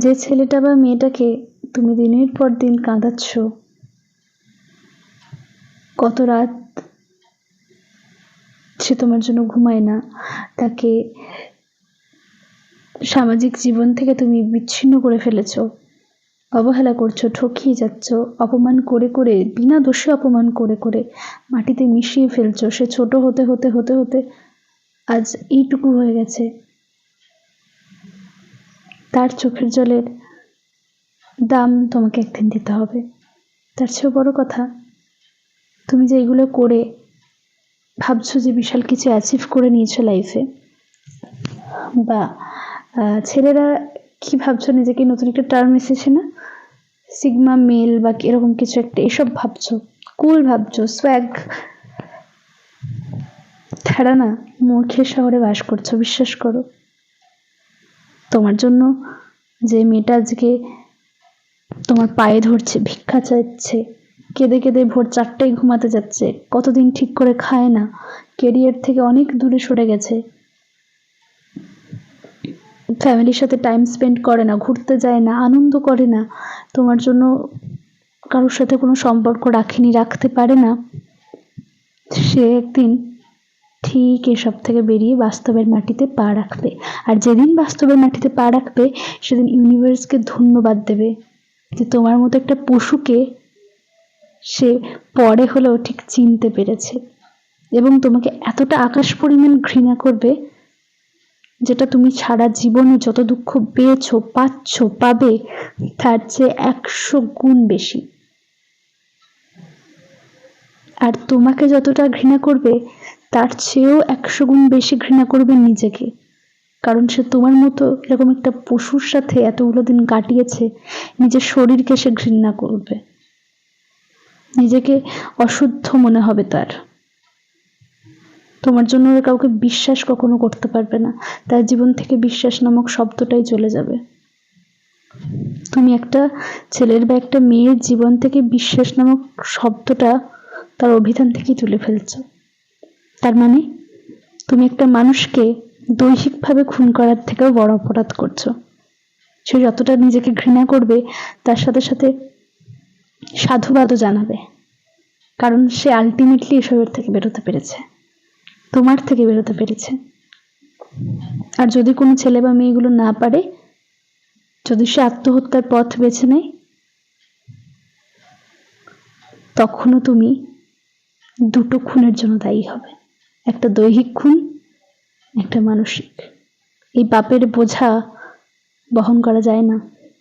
যে ছেলেটা বা মেয়েটাকে তুমি দিনের পর দিন কাঁদাচ্ছ, কত রাত সে তোমার জন্য ঘুমায় না, তাকে সামাজিক জীবন থেকে তুমি বিচ্ছিন্ন করে ফেলেছ, অবহেলা করছ, ঠকিয়ে যাচ্ছ, অপমান করে করে, বিনা দোষে অপমান করে করে মাটিতে মিশিয়ে ফেলছো। সে ছোট হতে হতে হতে হতে আজ এইটুকু হয়ে গেছে। তার চোখের জলের দাম তোমাকে একদিন দিতে হবে। তার চেয়েও বড় কথা, তুমি যে এগুলো করে ভাবছ যে বিশাল কিছু অ্যাচিভ করে নিয়েছো লাইফে বা ছেলেরা কি ভাবছ নিজেকে নতুন একটা টার্ম এসেছে না? সিগমা মেল বা এরকম কিছু একটা, এসব ভাবছ? কুল ভাবছ? সোয়াগ তারা না, মূর্খের শহরে বাস করছ, বিশ্বাস করো। তোমার জন্য যে মেয়েটা আজকে তোমার পায়ে ধরছে, ভিক্ষা চাইছে, কেঁদে কেঁদে ভোর চারটায় ঘুমাতে যাচ্ছে, কতদিন ঠিক করে খায় না কেরিয়ার থেকে অনেক দূরে সরে গেছে। ফ্যামিলির সাথে টাইম স্পেন্ড করে না, ঘুরতে যায় না, আনন্দ করে না, তোমার জন্য কারোর সাথে কোনো সম্পর্ক রাখেনি, রাখতে পারে না। সে একদিন ঠিক এসব থেকে বেরিয়ে বাস্তবের মাটিতে পা রাখবে। আর যেদিন বাস্তবের মাটিতে পা রাখবে, সেদিন ইউনিভার্সকে ধন্যবাদ দেবে যে তোমার মতো একটা পশুকে সে পরে হলেও ঠিক চিনতে পেরেছে এবং তোমাকে এতটা আকাশ পরিমাণ ঘৃণা করবে যেটা তুমি সারা জীবনে যত দুঃখ পেয়েছ, পাচ্ছ, পাবে, তার চেয়ে একশো গুণ বেশি। আর তোমাকে যতটা ঘৃণা করবে তার চেয়েও একশো গুণ বেশি ঘৃণা করবে নিজেকে। কারণ সে তোমার মতো এরকম একটা পশুর সাথে এতগুলো দিন কাটিয়েছে, নিজের শরীরকে সে ঘৃণা করবে। নিজেকে অশুদ্ধ মনে হবে তার। তোমার জন্য কাউকে বিশ্বাস কখনো করতে পারবে না। তার জীবন থেকে বিশ্বাস নামক শব্দটাই চলে যাবে। তুমি একটা ছেলের বা একটা মেয়ের জীবন থেকে বিশ্বাস নামক শব্দটা তার অভিধান থেকেই তুলে ফেলছো। তার মানে তুমি একটা মানুষকে দৈহিকভাবে খুন করার থেকেও বড় অপরাধ করছ। সে যতটা নিজেকে ঘৃণা করবে, তার সাথে সাথে সাধুবাদও জানাবে। কারণ সে আলটিমেটলি এসবের থেকে বেরোতে পেরেছে। তোমার থেকে বেরোতে পেরেছে। আর যদি কোনো ছেলে বা মেয়েগুলো না পারে, যদি সে আত্মহত্যার পথ বেছে নেয়, তখনও তুমি দুটো খুনের জন্য দায়ী হবে। একটা দৈহিক খুন, একটা মানসিক। এই পাপের বোঝা বহন করা যায় না।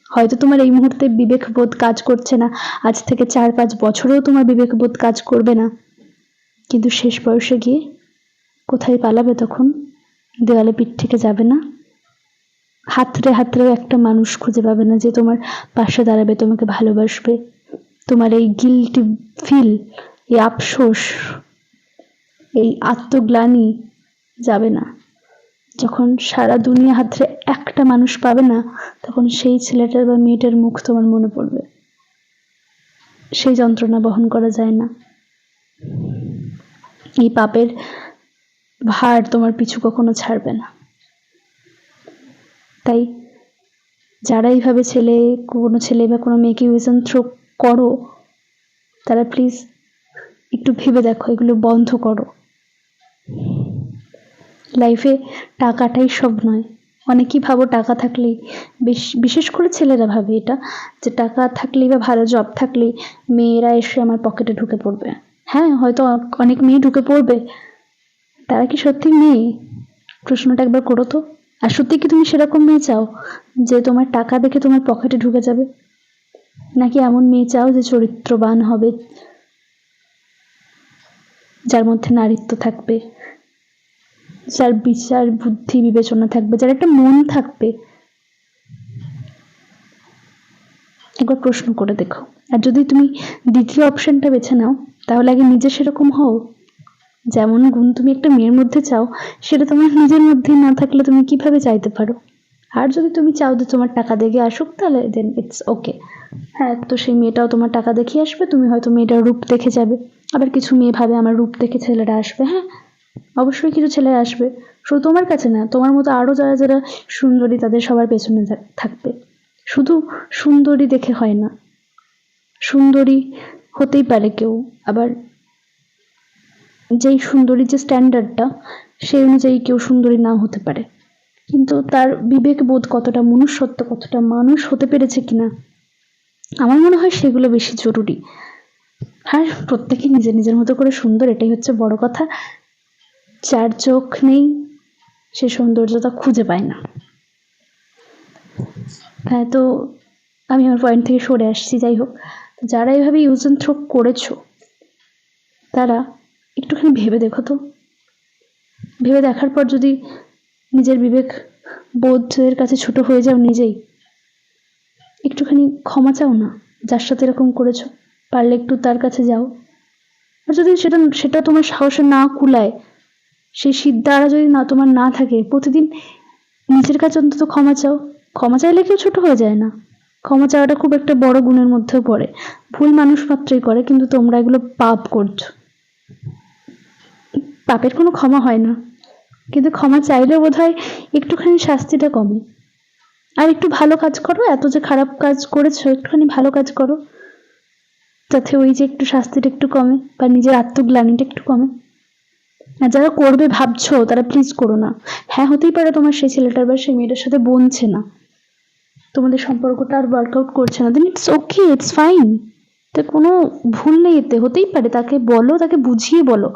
হয়তো তোমার এই মুহূর্তে বিবেকবোধ কাজ করছে না। আজ থেকে চার পাঁচ বছরেও তোমার বিবেকবোধ কাজ করবে না। কিন্তু শেষ বয়সে গিয়ে কোথায় পালাবে তখন? দেওয়ালে পিঠ থেকে যাবে না? হাতড়ে হাতড়েও একটা মানুষ খুঁজে পাবে না যে তোমার পাশে দাঁড়াবে, তোমাকে ভালোবাসবে। তোমার এই গিলটি ফিল এই আফসোস এই আত্মগ্লানি যাবে না। যখন সারা দুনিয়া হাতরে একটা মানুষ পাবে না, তখন সেই ছেলেটার বা মেয়েটার মুখ তোমার মনে পড়বে। সেই যন্ত্রণা বহন করা যায় না। এই পাপের ভার তোমার পিছু কখনো ছাড়বে না। তাই যারা এইভাবে ছেলে, কোনো ছেলে বা কোনো মেয়েকে ইউজন থ্রো করো, তারা প্লিজ একটু ভেবে দেখো, এগুলো বন্ধ করো। লাইফে টাকাটাই সব নয়। অনেকেই ভাবো টাকা থাকলেই, বেশ, বিশেষ করে ছেলেরা ভাবে এটা, যে টাকা থাকলেই বা ভালো জব থাকলেই মেয়েরা এসে আমার পকেটে ঢুকে পড়বে। হ্যাঁ হয়তো অনেক মেয়ে ঢুকে পড়বে। তারা কি সত্যি মেয়ে? প্রশ্নটা একবার করো তো। আর সত্যি কি তুমি সেরকম মেয়ে চাও, যে তোমার টাকা দেখে তোমার পকেটে ঢুকে যাবে? নাকি এমন মেয়ে চাও যে চরিত্রবান হবে যার মধ্যে নারীত্ব থাকবে, যার বিচার বুদ্ধি বিবেচনা থাকবে, যার একটা মন থাকবে। একবার প্রশ্ন করে দেখো। আর যদি তুমি দ্বিতীয় অপশনটা বেছে নাও, তাহলে আগে নিজে সেরকম হও। যেমন গুণ তুমি একটা মেয়ের মধ্যে চাও, সেটা তোমার নিজের মধ্যে না থাকলে তুমি কীভাবে চাইতে পারো? আর যদি তুমি চাও যে তোমার টাকা দেখে আসুক, তাহলে দেন ইটস ওকে হ্যাঁ তো সেই মেয়েটাও তোমার টাকা দেখিয়ে আসবে, তুমি হয়তো মেয়েটার রূপ দেখে যাবে। আবার কিছু মেয়ে ভাবে আমার রূপ দেখে ছেলেরা আসবে হ্যাঁ? অবশ্যই কিছু ছেলে আসবে। শুধু তোমার কাছে না, তোমার মতো আরও যারা যারা সুন্দরী তাদের সবার পেছনে থাকবে। শুধু সুন্দরী দেখে হয় না, সুন্দরী হতেই পারে কেউ। আবার যেই সুন্দরী যে স্ট্যান্ডার্ডটা সেই অনুযায়ী কেউ সুন্দরী না হতে পারে। কিন্তু তার বিবেক বোধ কতটা মনুষ্যত্ব, কতটা মানুষ হতে পেরেছে কিনা, আমার মনে হয় সেগুলো বেশি জরুরি। আর প্রত্যেকে নিজের নিজের মতো করে সুন্দর, এটাই হচ্ছে বড় কথা। যার চোখ নেই, সে সৌন্দর্যতা খুঁজে পায় না। হ্যাঁ তো আমি আমার পয়েন্ট থেকে সরে আসছি, যাই হোক। যারা এভাবে ইউজ অ্যান্ড থ্রো করেছ, তারা একটুখানি ভেবে দেখো তো। ভেবে দেখার পর যদি নিজের বিবেক বোধের কাছে ছোট হয়ে যাও নিজেই, একটুখানি ক্ষমা চাও না, যার সাথে এরকম করেছ? পারলে একটু তার কাছে যাও। আর যদি সেটা সেটা তোমার সাহসে না কুলায়, সেই সিদ্ধারা যদি না, তোমার না থাকে, প্রতিদিন নিজের কাছে অন্তত ক্ষমা চাও। ক্ষমা চাইলে কেউ ছোট হয়ে যায় না। ক্ষমা চাওয়াটা খুব একটা বড় গুণের মধ্যেও পড়ে। ভুল মানুষ মাত্রই করে, কিন্তু তোমরা এগুলো পাপ করছ। পাপের কোনো ক্ষমা হয় না। কিন্তু ক্ষমা চাইলে বোধ হয় একটুখানি শাস্তিটা কমে। আর একটু ভালো কাজ করো, এত যে খারাপ কাজ করেছ, একটুখানি ভালো কাজ করো। যাতে ওই যে একটু শাস্তিটা একটু কমে বা নিজের আত্মগ্লানিটা একটু কমে। আর যারা করবে ভাবছ, তারা প্লিজ করো না। হ্যাঁ হতেই পারে তোমার সেই ছেলেটার বা সেই মেয়েটার সাথে বনছে না। তোমাদের সম্পর্কটা আর ওয়ার্কআউট করছে না। Then it's okay it's fine তো কোনো ভুল নেই এতে, হতেই পারে। তাকে বলো, তাকে বুঝিয়ে বলো।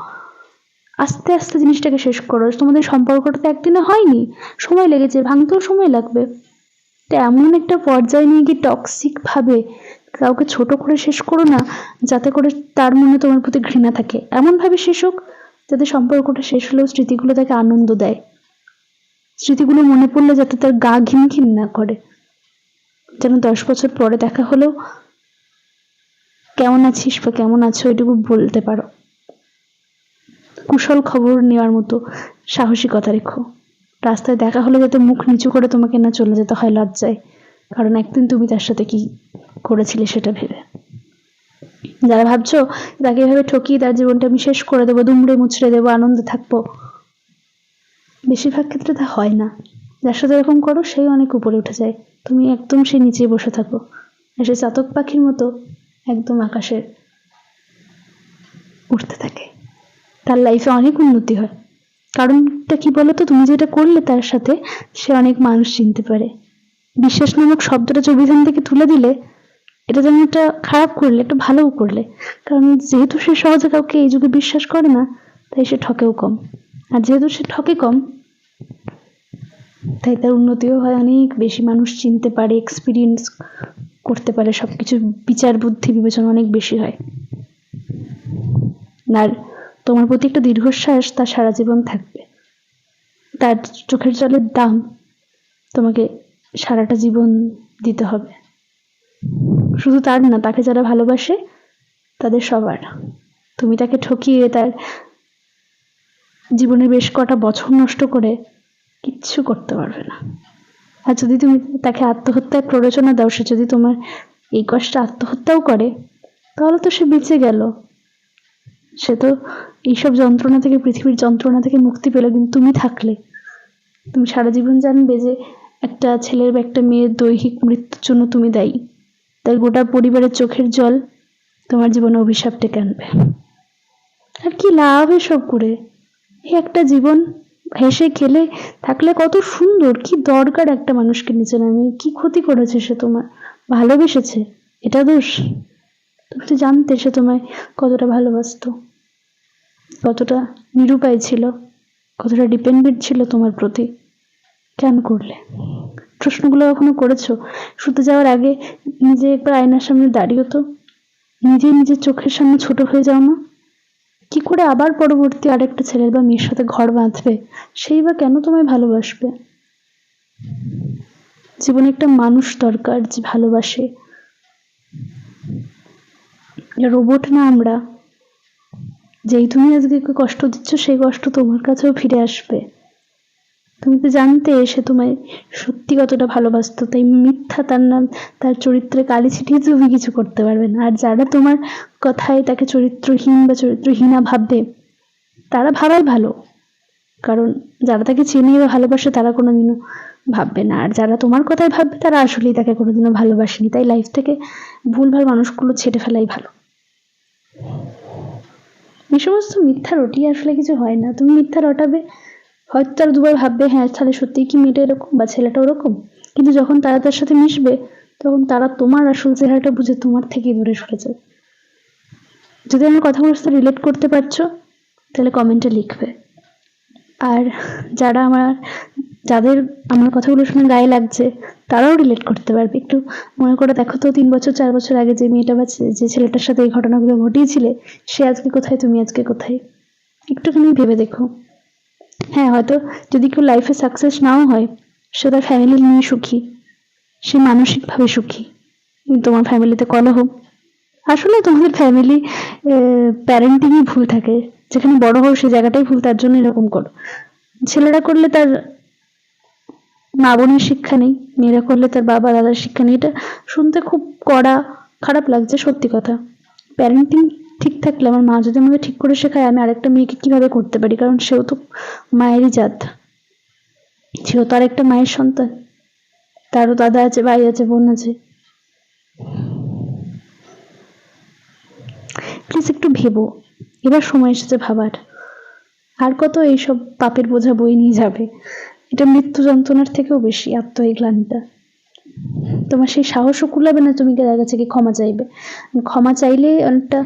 আস্তে আস্তে জিনিসটাকে শেষ করো। তোমাদের সম্পর্কটা তো একদিনে হয়নি। সময় লেগেছে, ভাঙতেও সময় লাগবে। তো এমন একটা পর্যায়ে নিয়ে গিয়ে টক্সিক ভাবে কাউকে ছোট করে শেষ করো না, যাতে করে তার মনে তোমার প্রতি ঘৃণা থাকে। এমনভাবে শেষ হোক, যাতে সম্পর্কটা শেষ হলেও স্মৃতিগুলো তাকে আনন্দ দেয়। স্মৃতিগুলো মনে পড়লে যাতে তার গা ঘিন ঘিন না করে। যেন দশ বছর পরে দেখা হলেও, কেমন আছিস বা কেমন আছো? এটুকু বলতে পারো। কুশল খবর নেওয়ার মতো সাহসিকতা রেখো। রাস্তায় দেখা হলে যাতে মুখ নিচু করে তোমাকে না চলে যেতে হয় লজ্জায়। কারণ একদিন তুমি তার সাথে কি করেছিলে সেটা ভেবে। যারা ভাবছ তাকে এভাবে ঠকিয়ে তার জীবনটা আমি শেষ করে দেবো, দুমড়ে মুচড়ে দেবো, আনন্দে থাকব, বেশিরভাগ ক্ষেত্রে তা হয় না। যার সাথে এরকম করো, সেই অনেক উপরে উঠে যায়। তুমি একদম সেই নিচে বসে থাকো। এসে চাতক পাখির মতো একদম আকাশে উঠতে থাকে। তার লাইফে অনেক উন্নতি হয়। কারণটা কি বলতো? তুমি যেটা করলে তার সাথে সে অনেক মানুষ চিনতে পারে। বিশ্বাস নামক শব্দটা চবিধান থেকে তুলে দিলে এটা যেন একটা খারাপ করলে, একটা ভালোও করলে। কারণ যেহেতু সে সহজে কাউকে এই যুগে বিশ্বাস করে না, তাই সে ঠকেও কম। আর যেহেতু সে ঠকে কম, তাই তার উন্নতিও হয় অনেক। বেশি মানুষ চিনতে পারে এক্সপিরিয়েন্স করতে পারে সব কিছু বিচার বুদ্ধি বিবেচনা অনেক বেশি হয়। আর তোমার প্রতি একটা দীর্ঘশ্বাস তার সারা জীবন থাকবে। তার চোখের জলের দাম তোমাকে সারাটা জীবন দিতে হবে। শুধু তার না, তাকে যারা ভালোবাসে, তাদের সবার। তুমি তাকে ঠকিয়ে তার জীবনে বেশ কটা বছর নষ্ট করে কিচ্ছু করতে পারবে না। আর যদি তুমি তাকে আত্মহত্যার প্ররোচনা দাও, সে যদি তোমার এই কষ্টে আত্মহত্যাও করে, তাহলে তো সে বেঁচে গেল। সে তো এইসব যন্ত্রণা থেকে, পৃথিবীর যন্ত্রণা থেকে মুক্তি পেলে, কিন্তু তুমি থাকলে। তুমি সারা জীবন জানবে যে একটা ছেলের বা একটা মেয়ের দৈহিক মৃত্যুর জন্য তুমি দায়ী। তাই গোটা পরিবারের চোখের জল তোমার জীবনে অভিশাপ ডেকে আনবে। আর কি লাভ এসব করে? একটা জীবন হেসে খেলে থাকলে কত সুন্দর, কি দরকার একটা মানুষকে নিচে নামিয়ে, কি ক্ষতি করেছে সে তোমার ভালোবেসেছে, এটা দোষ? তুমি তো জানতে সে তোমায় কতটা ভালোবাসতো, কতটা নিরুপায় ছিল, কতটা ডিপেন্ডেন্ট ছিল তোমার প্রতি। কেন করলে? প্রশ্নগুলো কখনো করেছ? শুতে যাওয়ার আগে নিজে একবার আয়নার সামনে দাঁড়িয়ে তো। নিজেই নিজের চোখের সামনে ছোট হয়ে যাও না। কি করে আবার পরবর্তী আরেকটা ছেলের বা মেয়ের সাথে ঘর বাঁধবে? সেই বা কেন তোমায় ভালোবাসবে? জীবনে একটা মানুষ দরকার যে ভালোবাসে। রোবট না আমরা? যেই তুমি আজকে কষ্ট দিচ্ছ, সেই কষ্ট তোমার কাছেও ফিরে আসবে। তুমি তো জানতে সে তোমায় সত্যি কতটা ভালোবাসতো। তাই মিথ্যা তার নাম, তার চরিত্রে কালি ছিটিয়ে তুমি কিছু করতে পারবে না। আর যারা তোমার কথায় তাকে চরিত্রহীন বা চরিত্রহীনা ভাববে, তারা ভাবাই ভালো। কারণ যারা তাকে চেনে বা ভালোবাসে, তারা কোনোদিনও ভাববে না। আর যারা তোমার কথাই ভাববে, তারা আসলেই তাকে কোনোদিনও ভালোবাসেনি। তাই লাইফ থেকে ভুলভাল মানুষগুলো ছেড়ে ফেলাই ভালো। এই সমস্ত মিথ্যা রটি আসলে কিছু হয় না। তুমি মিথ্যা রটাবে হয়তো তারা দুবার ভাববে হ্যাঁ তাহলে সত্যিই কি মেয়েটা এরকম বা ছেলেটা ওরকম? কিন্তু যখন তারা তার সাথে মিশবে, তখন তারা তোমার আসল চেহারাটা বুঝে তোমার থেকেই দূরে সরে যাবে। যদি আমার কথাগুলোর সাথে রিলেট করতে পারছ, তাহলে কমেন্টে লিখবে। আর যারা আমার, যাদের আমার কথাগুলো শুনে গায়ে লাগছে, তারাও রিলেট করতে পারবে। একটু মনে করে দেখো তো, তিন বছর, চার বছর আগে যে মেয়েটা বা যে ছেলেটার সাথে এই ঘটনাগুলো ঘটিয়েছিলে, সে আজকে কোথায়, তুমি আজকে কোথায়? একটুখানি ভেবে দেখো। হ্যাঁ হয়তো যদি কেউ লাইফে সাকসেস নাও হয়, সে তার ফ্যামিলি নিয়ে সুখী। সে মানসিকভাবে সুখী। তোমার ফ্যামিলিতে কলহ। আসলে তোমাদের ফ্যামিলি প্যারেন্টিংই ভুল থাকে। যেখানে বড় হও সে জায়গাটাই ভুল, তার জন্য এরকম করো। ছেলেরা করলে তার মা বোনের শিক্ষা নেই, মেয়েরা করলে তার বাবা দাদার শিক্ষা নেই। এটা শুনতে খুব কড়া, খারাপ লাগছে, সত্যি কথা। প্যারেন্টিং ঠিক থাকলে আমার মা যদি আমাকে ঠিক করে শেখায়, আমি আরেকটা মেয়েকে কীভাবে করতে পারি? কারণ সেও তো মায়েরই জাত। সেও তো আরেকটা মায়ের সন্তান। তারও দাদা আছে, ভাই আছে, বোন আছে। প্লিজ একটু ভেবো। এবার সময় এসেছে ভাবার। আর কত এইসব পাপের বোঝা বই নিয়ে যাবে? এটা মৃত্যু যন্ত্রণার থেকেও বেশি আত্ম এই গ্লানিটা। তোমার সেই সাহসও কুলাবে না তুমি তার কাছে গিয়ে ক্ষমা চাইবে। ক্ষমা চাইলে অনেকটা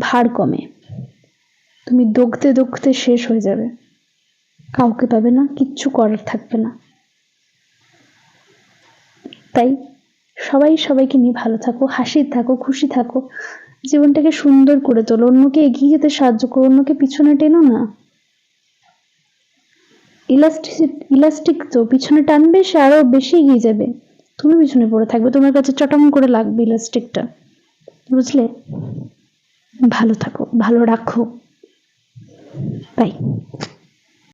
ভার কমে। তুমি দগতে দগতে শেষ হয়ে যাবে। কাউকে পাবে না, কিচ্ছু করার থাকবে না। তাই সবাই সবাইকে নিয়ে ভালো থাকো, হাসি থাকো, খুশি থাকো। জীবনটাকে সুন্দর করে তোলো। অন্যকে এগিয়ে যেতে সাহায্য করো। অন্যকে পিছনে টেনো না। ইলাস্টিক ইলাস্টিক তো পিছনে টানবে, সে আরও বেশি এগিয়ে যাবে। তুমি পিছনে পড়ে থাকবে। তোমার কাছে চটম করে লাগবে ইলাস্টিকটা। বুঝলে? ভালো থাকো ভালো রাখো। বাই